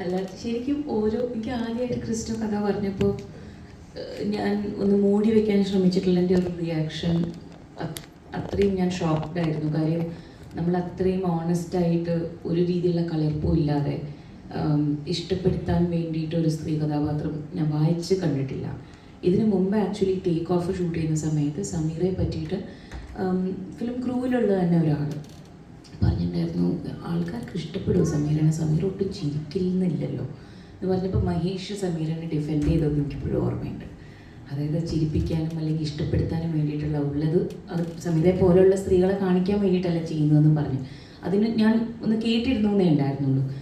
അല്ല ശരിക്കും ഓരോ എനിക്ക് ആദ്യമായിട്ട് ക്രിസ്റ്റോ കഥ പറഞ്ഞപ്പോൾ ഞാൻ ഒന്ന് മൂടി വെക്കാൻ ശ്രമിച്ചിട്ടുള്ള എന്റെ ഒരു റിയാക്ഷൻ അത്രയും ഞാൻ ഷോക്ക്ഡ് ആയിരുന്നു. കാര്യം നമ്മൾ അത്രയും ഓണസ്റ്റ് ആയിട്ട് ഒരു രീതിയിലുള്ള കളിപ്പും ഇല്ലാതെ ഇഷ്ടപ്പെടുത്താൻ വേണ്ടിയിട്ട് ഒരു സ്ത്രീ കഥാപാത്രം ഞാൻ വായിച്ച് കണ്ടിട്ടില്ല. ഇതിനു മുമ്പ് ആക്ച്വലി ടേക്ക് ഓഫ് ഷൂട്ട് ചെയ്യുന്ന സമയത്ത് സമീറയെ പറ്റിയിട്ട് ഫിലിം ക്രൂവിലുള്ള തന്നെ ഒരാൾ പറഞ്ഞിട്ടുണ്ടായിരുന്നു ആൾക്കാർക്ക് ഇഷ്ടപ്പെടുമോ സമീരനെ. സമീർ ഒട്ടും ചിരിക്കില്ലെന്നില്ലല്ലോ. എന്ന് പറഞ്ഞപ്പോൾ മഹേഷ് സമീരനെ ഡിഫെൻഡ് ചെയ്തത് എനിക്കിപ്പോഴും ഓർമ്മയുണ്ട്. അതായത് ചിരിപ്പിക്കാനും അല്ലെങ്കിൽ ഇഷ്ടപ്പെടുത്താനും വേണ്ടിയിട്ടുള്ള ഉള്ളത് അത് സമീരയെ പോലെയുള്ള സ്ത്രീകളെ കാണിക്കാൻ വേണ്ടിയിട്ടല്ല ചെയ്യുന്നതെന്ന് പറഞ്ഞു. അതിന് ഞാൻ ഒന്ന് കേട്ടിരുന്നു ഉണ്ടായിരുന്നുള്ളൂ.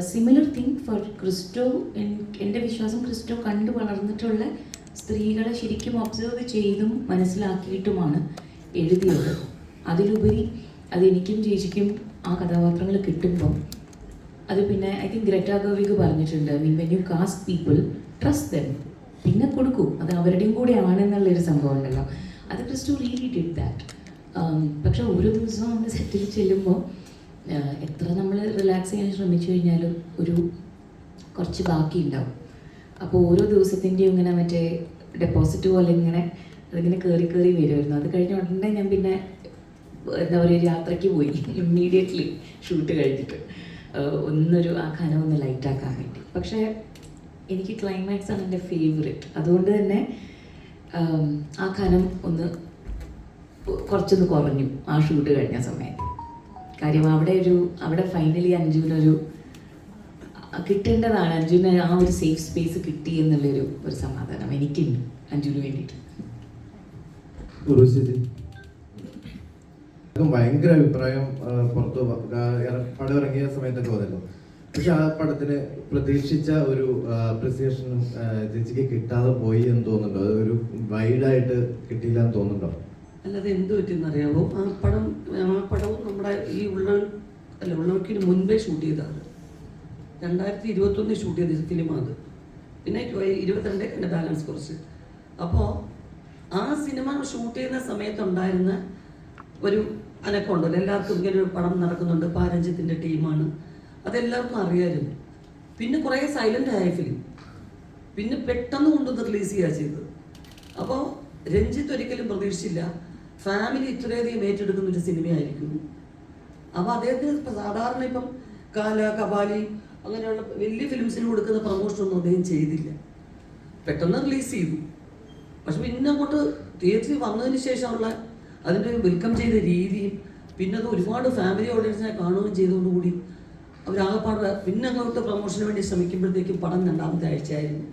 സിമിലർ തിങ് ഫോർ ക്രിസ്റ്റോ എൻ- എന്റെ വിശ്വാസം ക്രിസ്റ്റോ കണ്ടു വളർന്നിട്ടുള്ള സ്ത്രീകളെ ശരിക്കും ഒബ്സർവ് ചെയ്തും മനസ്സിലാക്കിയിട്ടുമാണ് എഴുതിയത്. അതിലുപരി അതെനിക്കും ചേച്ചിക്കും ആ കഥാപാത്രങ്ങൾ കിട്ടുമ്പോൾ അത് പിന്നെ ഐ തിങ്ക് ഗ്രറ്റാ ഗോവിക്ക് പറഞ്ഞിട്ടുണ്ട് mean when you cast people trust them പിന്നെ കൊടുക്കൂ. അത് അവരുടെയും കൂടെ ആണെന്നുള്ളൊരു സംഭവം ഉണ്ടല്ലോ. അത് ക്രിസ്റ്റു റീലി ഡിഡ് ദാറ്റ് പക്ഷെ ഓരോ ദിവസവും നമ്മൾ സെറ്റിൽ ചെല്ലുമ്പോൾ എത്ര നമ്മൾ റിലാക്സ് ചെയ്യാൻ ശ്രമിച്ചു കഴിഞ്ഞാലും ഒരു കുറച്ച് ബാക്കി ഉണ്ടാവും. അപ്പോൾ ഓരോ ദിവസത്തിന്റെയും ഇങ്ങനെ മറ്റേ ഡെപ്പോസിറ്റ് പോലെ ഇങ്ങനെ അതിങ്ങനെ കയറി കയറി വരുമായിരുന്നു. അത് കഴിഞ്ഞ ഉടനെ ഞാൻ പിന്നെ എന്താ പറയുക യാത്രയ്ക്ക് പോയി. ഇമ്മീഡിയറ്റ്ലി ഷൂട്ട് കഴിഞ്ഞിട്ട്. ഒന്നൊരു ആ കനം ഒന്ന് ലൈറ്റാക്കാൻ വേണ്ടി. പക്ഷേ എനിക്ക് ക്ലൈമാക്സ് ആണ് എന്റെ ഫേവറേറ്റ് അതുകൊണ്ട് തന്നെ ആ കനം ഒന്ന് കുറച്ചൊന്ന് കുറഞ്ഞു ആ ഷൂട്ട് കഴിഞ്ഞ സമയത്ത്. കാര്യം അവിടെ ഒരു അവിടെ ഫൈനലി അഞ്ജുവിനൊരു കിട്ടേണ്ടതാണ്. അഞ്ജുവിന് ആ ഒരു സേഫ് സ്പേസ് കിട്ടി എന്നുള്ളൊരു ഒരു സമാധാനം എനിക്കുണ്ട് അഞ്ജുവിന് വേണ്ടിയിട്ട്. ഭയങ്കര അഭിപ്രായം പുറത്തു പടം ഇറങ്ങിയ സമയത്തൊക്കെ വന്നല്ലോ പക്ഷെ ആ പടത്തിന് പ്രതീക്ഷിച്ച ഒരു അപ്രിസിയേഷനും ചേച്ചിക്ക് കിട്ടാതെ പോയി എന്ന് തോന്നുന്നുണ്ടോ? അത് ഒരു വൈഡായിട്ട് കിട്ടിയില്ല എന്ന് തോന്നുന്നുണ്ടോ? അല്ലാതെ എന്ത് പറ്റിയെന്ന് അറിയാമോ ആ പടം ആ പടവും നമ്മുടെ ഈ ഉള്ള അല്ല ഉള്ളവർക്കിന് മുൻപേ ഷൂട്ട് ചെയ്തതാണ്. രണ്ടായിരത്തി ഇരുപത്തൊന്നിൽ ഷൂട്ട് ചെയ്ത ഫിലിമാണ് പിന്നെ ഇരുപത്തിരണ്ടേ എന്റെ ബാലൻസ് കുറച്ച്. അപ്പോൾ ആ സിനിമ ഷൂട്ട് ചെയ്യുന്ന സമയത്തുണ്ടായിരുന്ന ഒരു അനക്കമുണ്ടല്ലോ എല്ലാവർക്കും ഇങ്ങനെ ഒരു പടം നടക്കുന്നുണ്ട്. പാരഞ്ജിത്തിന്റെ ടീമാണ്. അതെല്ലാവർക്കും അറിയാമായിരുന്നു. പിന്നെ കുറേ സൈലന്റ് ആയ ഫിലിം പിന്നെ പെട്ടെന്ന് കൊണ്ടുവന്ന് റിലീസ് ചെയ്യുക ചെയ്തത്. അപ്പോൾ രഞ്ജിത്ത് ഒരിക്കലും പ്രതീക്ഷിച്ചില്ല. ഫാമിലി ഇത്രയധികം ഏറ്റെടുക്കുന്ന ഒരു സിനിമയായിരിക്കും അപ്പോൾ അദ്ദേഹത്തിന് ഇപ്പം സാധാരണ ഇപ്പം കാല കപാലി അങ്ങനെയുള്ള വലിയ ഫിലിംസിന് കൊടുക്കുന്ന പ്രമോഷനൊന്നും അദ്ദേഹം ചെയ്തില്ല. പെട്ടെന്ന് റിലീസ് ചെയ്തു. പക്ഷെ പിന്നെ അങ്ങോട്ട് തിയേറ്ററിൽ വന്നതിന് ശേഷമുള്ള അതിന്റെ വെൽക്കം ചെയ്ത രീതിയും പിന്നെ അത് ഒരുപാട് ഫാമിലി ഓഡിയൻസിനെ കാണുകയും ചെയ്തതോടുകൂടി അവരാകെപ്പാട് പിന്നെ അങ്ങോട്ട് പ്രൊമോഷന് വേണ്ടി ശ്രമിക്കുമ്പോഴത്തേക്കും പടം രണ്ടാമത്തെ ആഴ്ചയായിരുന്നു.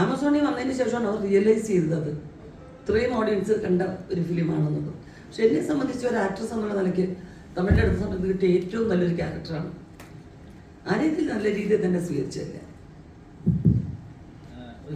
ആമസോണിൽ വന്നതിന് ശേഷമാണ് അവർ റിയലൈസ് ചെയ്തത് ഇത്രയും ഓഡിയൻസ് കണ്ട ഒരു ഫിലിമാണെന്നുള്ളത്. പക്ഷെ എന്നെ സംബന്ധിച്ച് ഒരു ആക്ട്രസ് എന്നുള്ള നിലയ്ക്ക് തമിഴിന്റെ അടുത്ത സമയത്ത് കിട്ടിയ ഏറ്റവും നല്ലൊരു ക്യാരക്ടറാണ് ആ രീതിയിൽ നല്ല രീതിയിൽ തന്നെ ഇപ്പൊ